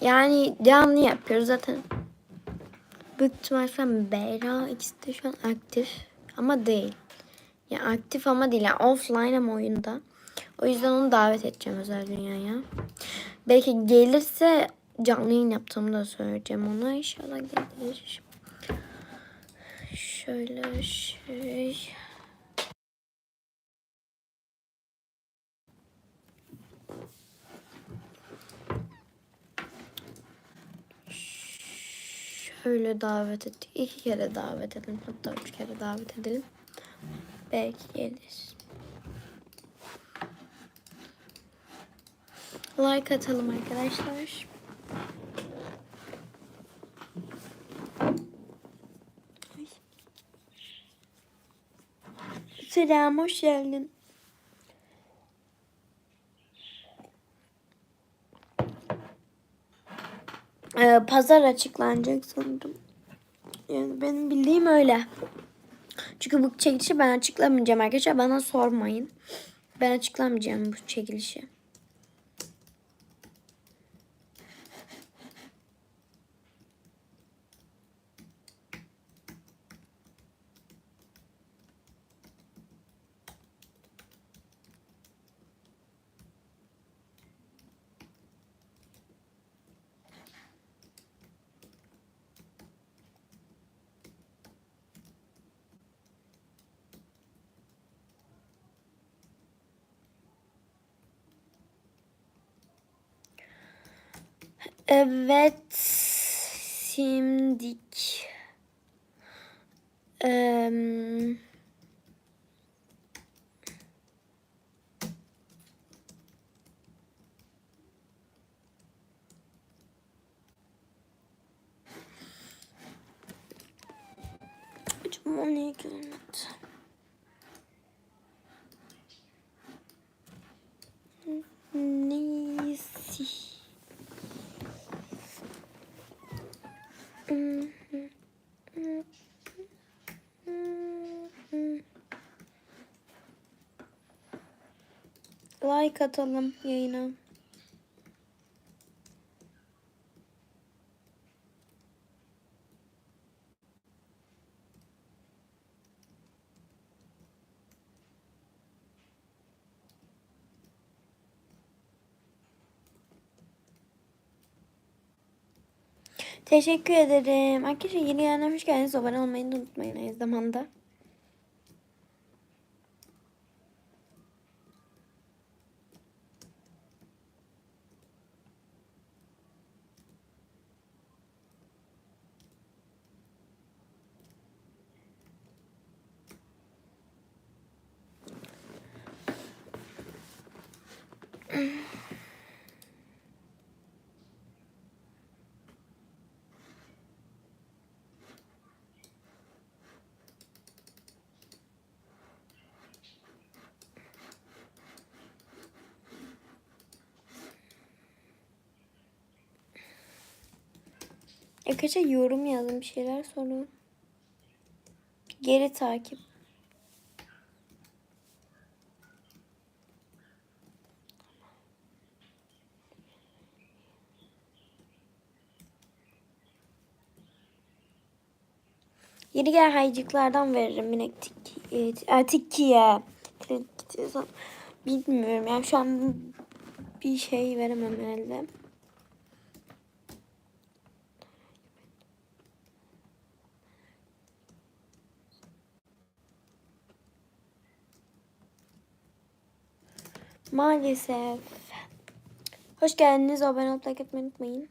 Yani devamlı yapıyoruz zaten. Büyük ihtimal şu an Beyra ikisi de şu an aktif ama değil. Yani aktif ama değil. Yani offline ama oyunda. O yüzden onu davet edeceğim özel dünyaya. Belki gelirse canlı yayın yaptığımı da söyleyeceğim ona. İnşallah gelir. Şöyle şey. Şöyle davet ettik. İki kere davet edelim. Hatta üç kere davet edelim. Belki gelir. Like atalım arkadaşlar. Selam, hoş geldin. Ee, pazar açıklanacak sanırım. Yani benim bildiğim öyle. Çünkü bu çekilişi ben açıklamayacağım arkadaşlar. Bana sormayın. Ben açıklamayacağım bu çekilişi. Evet. Şimdik. Eee Acaba niye gelmedi? Neyse. Like atalım yayına. Teşekkür ederim. Arkadaşlar yeni yerine hoş geldiniz. Abone olmayı da unutmayın aynı zamanda. Arkadaşlar yorum yazın bir şeyler sorun. Geri takip. Yeni gelen haycıklardan veririm yine tik, e, tikkiye. Bilmiyorum yani şu an bir şey veremem herhalde. Maalesef. Hoş geldiniz. Abone olup like etmeyi unutmayın.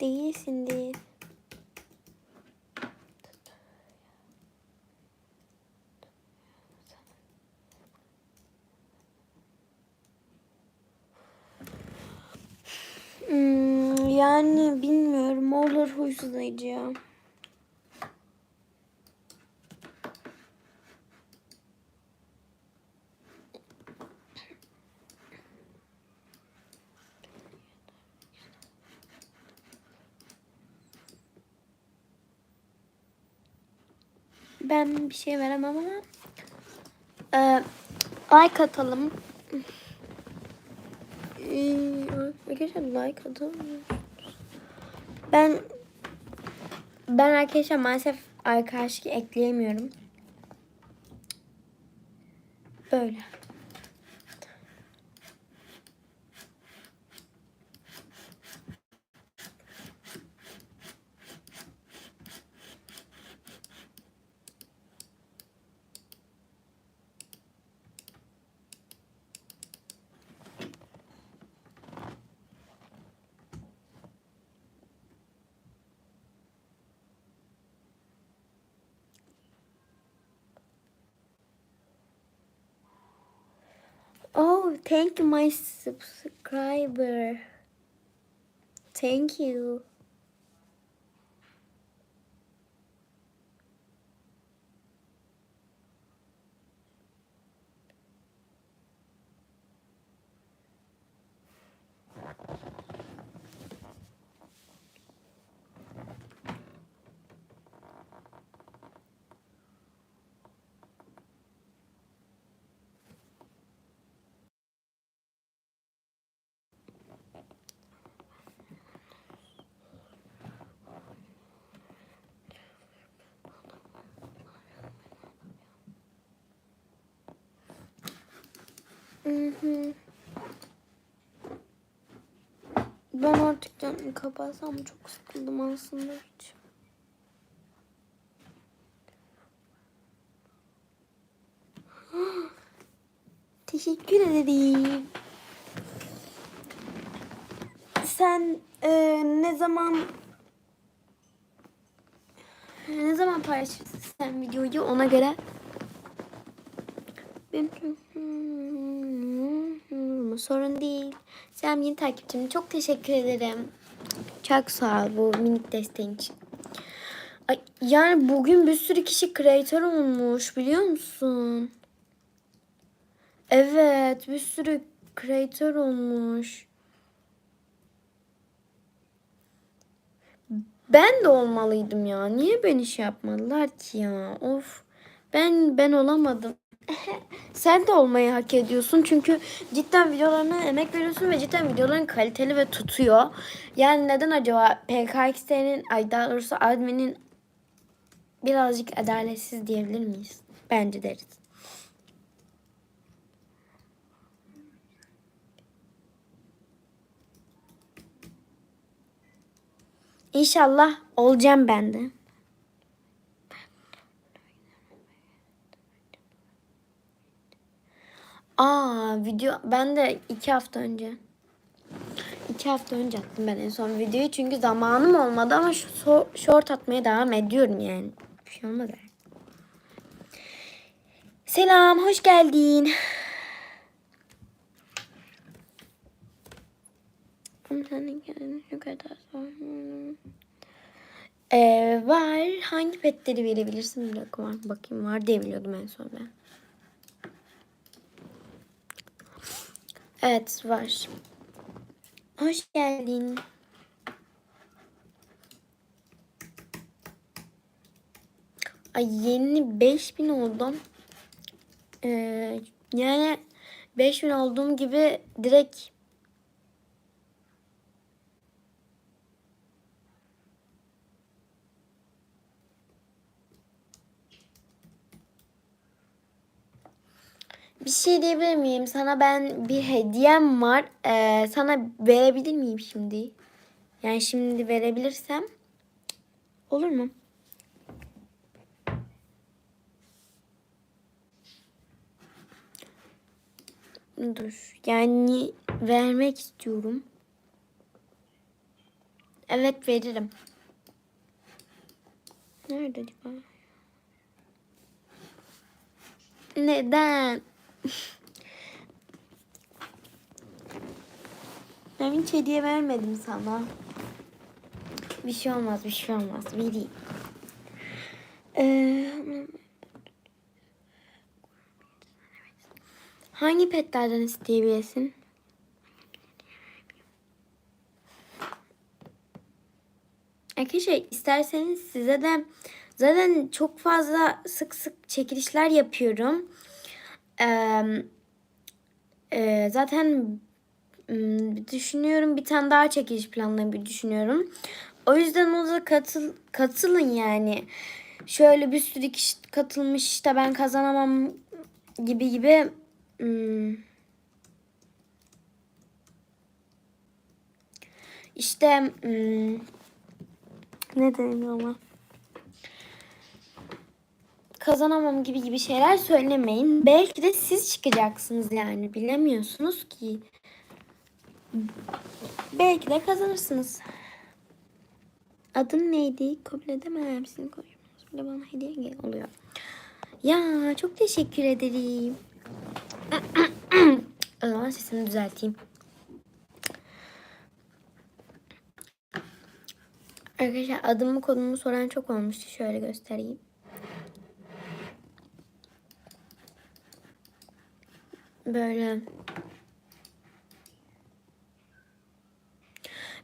Değilsindir. Hmm, yani bilmiyorum. Olur huysuzlayıcı ya. Ben bir şey veremem ama e, like atalım. Ee, Arkadaşlar like atalım. Ben ben arkadaşlar maalesef arkadaşlık ekleyemiyorum. Böyle. Thank my subscriber. Thank you. Ben artık kendimi kapatsam çok sıkıldım aslında hiç. Teşekkür ederim. Sen e, ne zaman ne zaman paylaşırsın sen videoyu ona göre sorun değil. Sen yeni takipçim. Çok teşekkür ederim. Çok sağ ol bu minik desteğin için. Ay, yani bugün bir sürü kişi kreatör olmuş biliyor musun? Evet bir sürü kreatör olmuş. Ben de olmalıydım ya. Niye beni şey yapmadılar ki ya? Of. Ben ben olamadım. Sen de olmayı hak ediyorsun çünkü cidden videolarına emek veriyorsun ve cidden videoların kaliteli ve tutuyor. Yani neden acaba PKX'nin ay daha doğrusu admin'in birazcık adaletsiz diyebilir miyiz? Bence deriz. İnşallah olacağım ben de. Aa video ben de iki hafta önce. iki hafta önce attım ben en son videoyu çünkü zamanım olmadı ama şu short atmaya devam ediyorum yani. Bir şey olmadı. Selam, hoş geldin. Ee, var. Hangi petleri verebilirsin? Bir dakika var. Bakayım var diye biliyordum en son ben. Evet var. Hoş geldin. Ay yeni 5000 oldum. Ee, yani 5000 olduğum gibi direkt Bir şey diyebilir miyim? Sana ben bir hediyem var. Ee, sana verebilir miyim şimdi? Yani şimdi verebilirsem olur mu? Dur. Yani vermek istiyorum. Evet veririm. Nerede acaba? Neden? Ben hiç hediye vermedim sana. Bir şey olmaz, bir şey olmaz. Vereyim. Ee, hangi petlerden isteyebilirsin? Arkadaşlar isterseniz size de Zaten çok fazla sık sık çekilişler yapıyorum. E, zaten düşünüyorum bir tane daha çekiliş planlamayı düşünüyorum. O yüzden o da katıl, katılın yani. Şöyle bir sürü kişi katılmış işte ben kazanamam gibi gibi. İşte ne deniyor ona? Kazanamam gibi gibi şeyler söylemeyin. Belki de siz çıkacaksınız yani bilemiyorsunuz ki. Belki de kazanırsınız. Adın neydi? Kabul edemem. Sizin konuşmanız bile bana hediye oluyor. Ya çok teşekkür ederim. o zaman sesini düzelteyim. Arkadaşlar adımı kodumu soran çok olmuştu. Şöyle göstereyim. Böyle.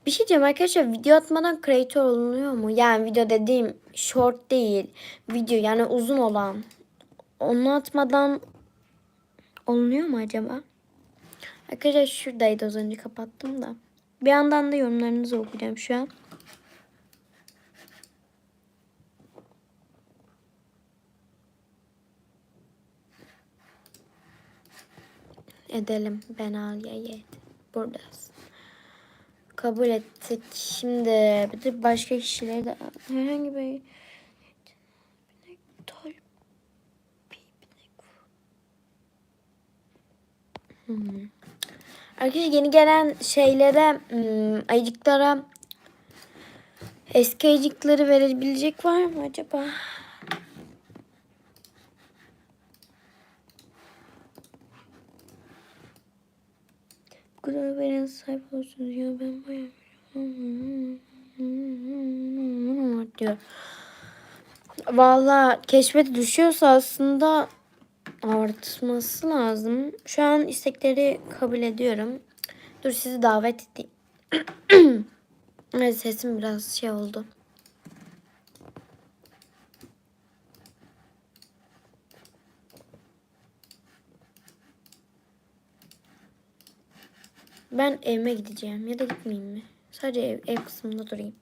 Bir şey diyeceğim arkadaşlar video atmadan creator olunuyor mu? Yani video dediğim short değil. Video yani uzun olan. Onu atmadan olunuyor mu acaba? Arkadaşlar şuradaydı az önce kapattım da. Bir yandan da yorumlarınızı okuyacağım şu an. Edelim. Ben Aliye'ye buradasın. Kabul ettik. Şimdi bir de başka kişileri de herhangi bir Hmm. Arkadaşlar yeni gelen şeylere hmm, ayıcıklara eski ayıcıkları verebilecek var mı acaba? Kadar veren sahip olsunuz ya ben bayağı diyor. Valla keşfete düşüyorsa aslında artması lazım. Şu an istekleri kabul ediyorum. Dur sizi davet edeyim. evet sesim biraz şey oldu. Ben evime gideceğim ya da gitmeyeyim mi? Sadece ev, ev kısmında durayım.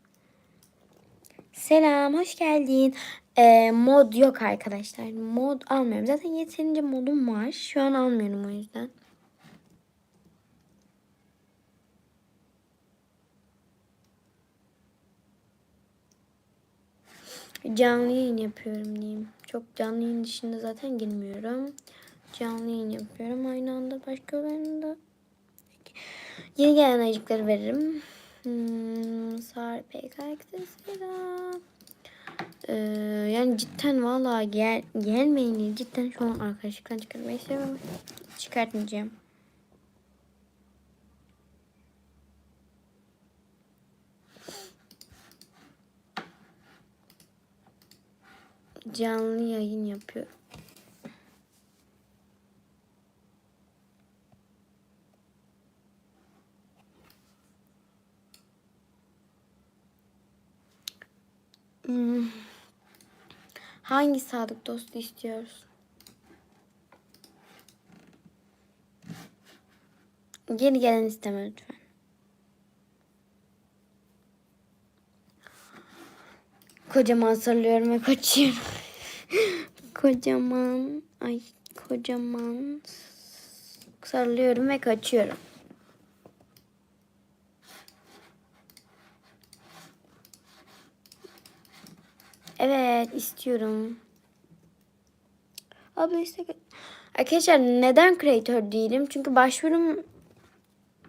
Selam, hoş geldin. Ee, mod yok arkadaşlar. Mod almıyorum. Zaten yeterince modum var. Şu an almıyorum o yüzden. Canlı yayın yapıyorum diyeyim. Çok canlı yayın dışında zaten girmiyorum. Canlı yayın yapıyorum. Aynı anda başkalarında Yeni gelen ayıcıkları veririm. Hmm, Sar PKX'de selam. Ee, yani cidden valla gel, gelmeyin cidden şu an arkadaşlıktan çıkartmayı seviyorum. Çıkartmayacağım. Canlı yayın yapıyorum. Hmm. Hangi sadık dostu istiyoruz? Geri gelen isteme lütfen. Kocaman sarılıyorum ve kaçıyorum. kocaman, ay kocaman sarılıyorum ve kaçıyorum. Evet istiyorum. Abla istek... Arkadaşlar neden creator değilim? Çünkü başvurum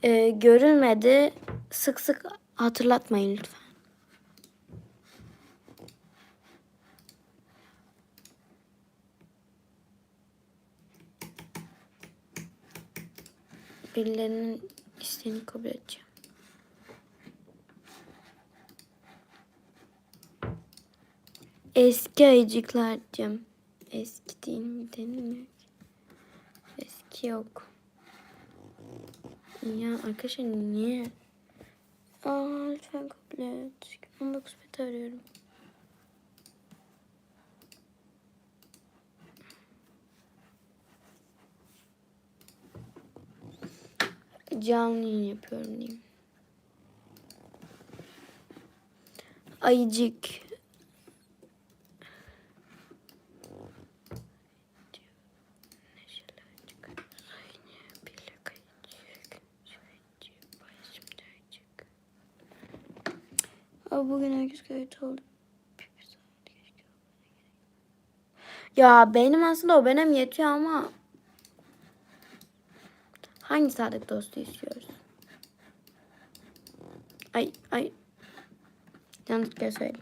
e, görülmedi. Sık sık hatırlatmayın lütfen. Birilerinin isteğini kabul edeceğim. Eski ayıcıklar diyeceğim. Eski değil mi denilmiyor Eski yok. Ya arkadaşlar niye? Aa lütfen kabul et. 19 bit arıyorum. Canlı yayın yapıyorum diyeyim. Ayıcık. Bugün herkes kayıt oldu. Ya benim aslında o benim yetiyor ama hangi saadet dostu istiyoruz? Ay ay yanlışlıkla söyledim.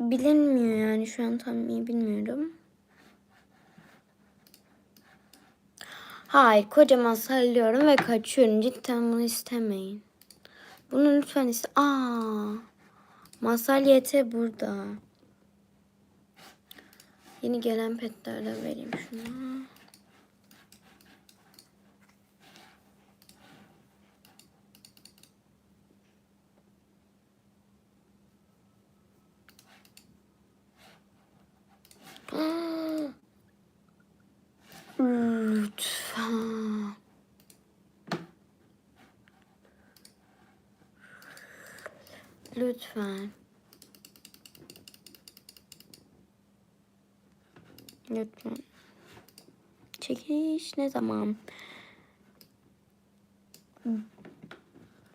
Bilinmiyor yani şu an tam iyi bilmiyorum. Hayır kocaman sallıyorum ve kaçıyorum. Cidden bunu istemeyin. Bunu lütfen iste. Aa, masal yete burada. Yeni gelen petlerden vereyim şunu. Lütfen. Lütfen. Lütfen. Çekiliş ne zaman?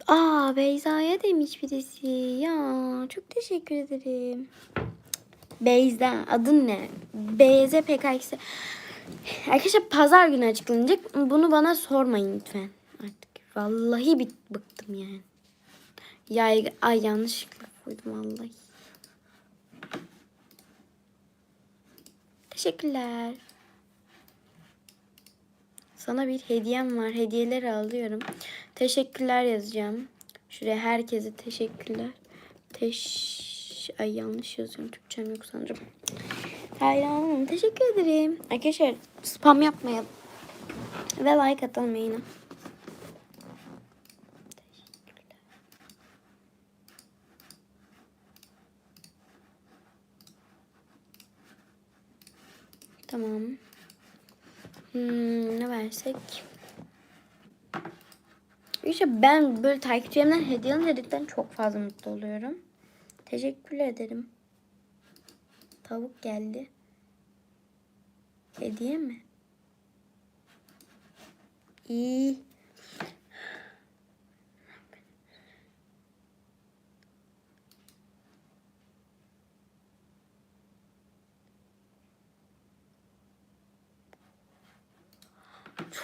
Aa Beyza'ya demiş birisi. Ya çok teşekkür ederim. Beyza adın ne? BZ PKX'i. Arkadaşlar pazar günü açıklanacak. Bunu bana sormayın lütfen. Artık vallahi bit bıktım yani. Yay, ay yanlışlıkla koydum vallahi. Teşekkürler. Sana bir hediyem var. Hediyeleri alıyorum. Teşekkürler yazacağım. Şuraya herkese teşekkürler. Teş... Ay yanlış yazıyorum. Türkçem yok sanırım. Hayranım. Teşekkür ederim. Arkadaşlar spam yapmayalım. Ve like atalım yayına. Tamam. Hmm, ne versek? İşte ben böyle takipçilerimden hediye alınca çok fazla mutlu oluyorum. Teşekkür ederim. Tavuk geldi. Hediye mi? İyi.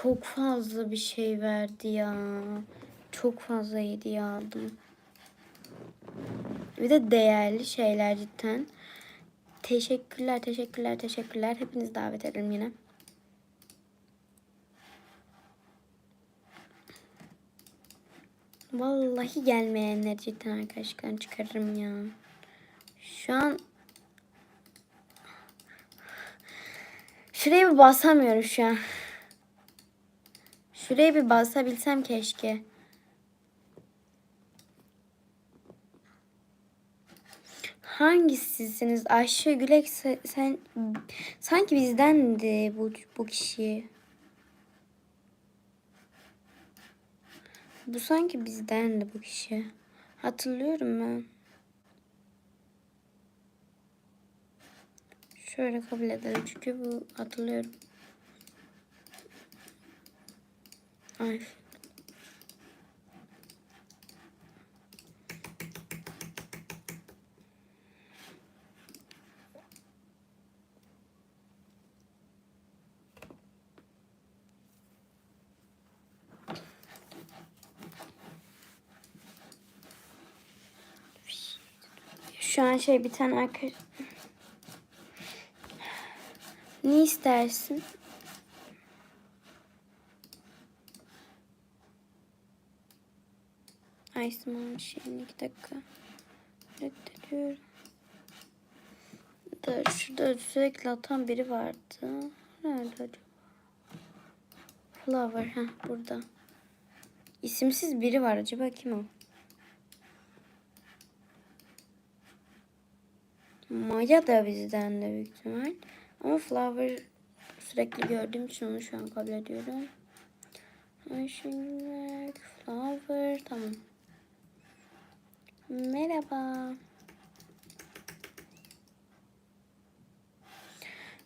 Çok fazla bir şey verdi ya. Çok fazla hediye aldım. Bir de değerli şeyler cidden. Teşekkürler, teşekkürler, teşekkürler. Hepinizi davet ederim yine. Vallahi gelmeyenler cidden arkadaşlar çıkarırım ya. Şu an Şuraya bir basamıyorum şu an. Şuraya bir basabilsem keşke. Hangisisiniz? Ayşe Gülek se- sen sanki bizdendi bu bu kişi. Bu sanki bizdendi bu kişi. Hatırlıyorum ben. Şöyle kabul edelim çünkü bu hatırlıyorum. Şu an şey bir tane arkadaş... Ne istersin? Ay small şeyini iki dakika. Reddediyorum. Da şurada sürekli atan biri vardı. Nerede acaba? Flower. ha burada. İsimsiz biri var. Acaba kim o? Maya da bizden de büyük ihtimal. Ama Flower sürekli gördüğüm için onu şu an kabul ediyorum. Ayşenberg, Flower, tamam. Merhaba.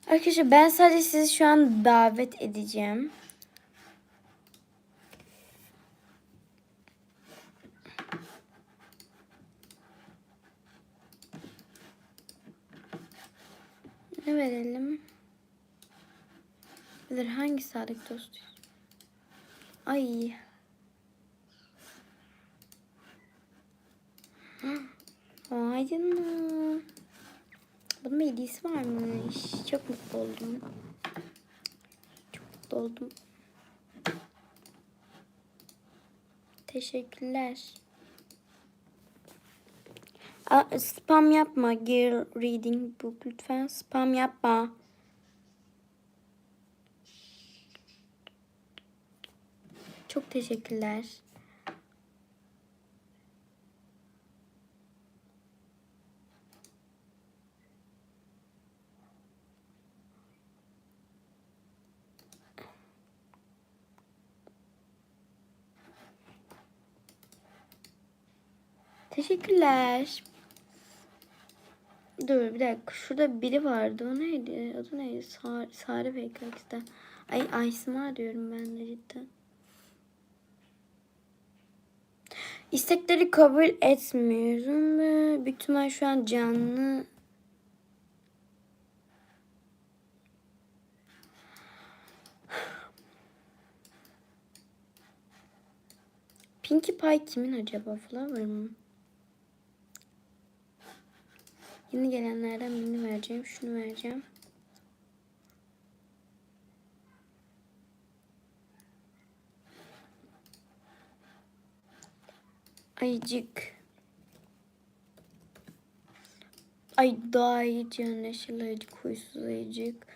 Arkadaşlar ben sadece sizi şu an davet edeceğim. Ne verelim? Bilir hangi sadık dostuyuz? Ay. Çok mutlu oldum. Çok mutlu oldum. Teşekkürler. Aa, spam yapma. Girl reading book lütfen. Spam yapma. Çok teşekkürler. Teşekkürler. Dur bir dakika. Şurada biri vardı. O neydi? Adı neydi? Sare, Sare PKX'de. Ay Aysma diyorum ben de cidden. İstekleri kabul etmiyorum ve büyük ihtimal şu an canlı Pinkie Pie kimin acaba? Flower mı? Yeni gelenlerden birini vereceğim. Şunu vereceğim. Ayıcık. Ay daha ayıcık, neşeli ayıcık, huysuz ayıcık.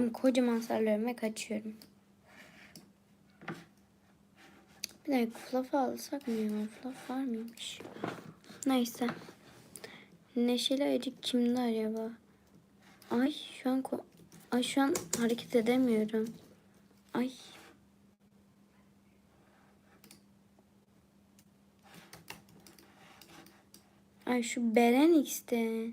Tamam kocaman sarılıyorum kaçıyorum. Bir dakika fluff alsak mı ya? Fluff var mıymış? Neyse. Neşeli ayıcık kimde acaba? Ay şu an ko- Ay şu an hareket edemiyorum. Ay. Ay şu Beren X'te.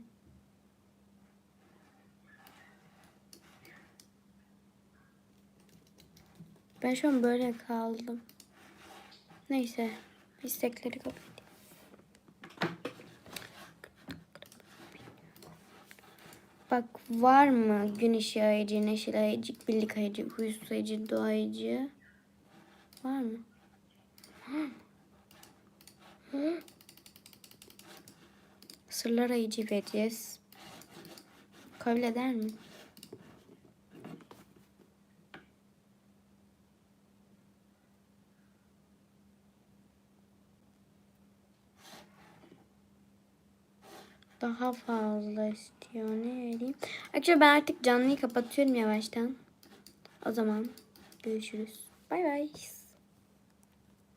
Ben şu an böyle kaldım. Neyse. istekleri kabul. Bak var mı gün ışığı ayıcı, neşeli ayıcı, birlik ayıcı, huysuz ayıcı, doğa ayıcı? Var mı? Sırlar ayıcı vereceğiz. Kabul eder mi? Daha fazla istiyor. Ne vereyim? Arkadaşlar ben artık canlıyı kapatıyorum yavaştan. O zaman görüşürüz. Bay bay.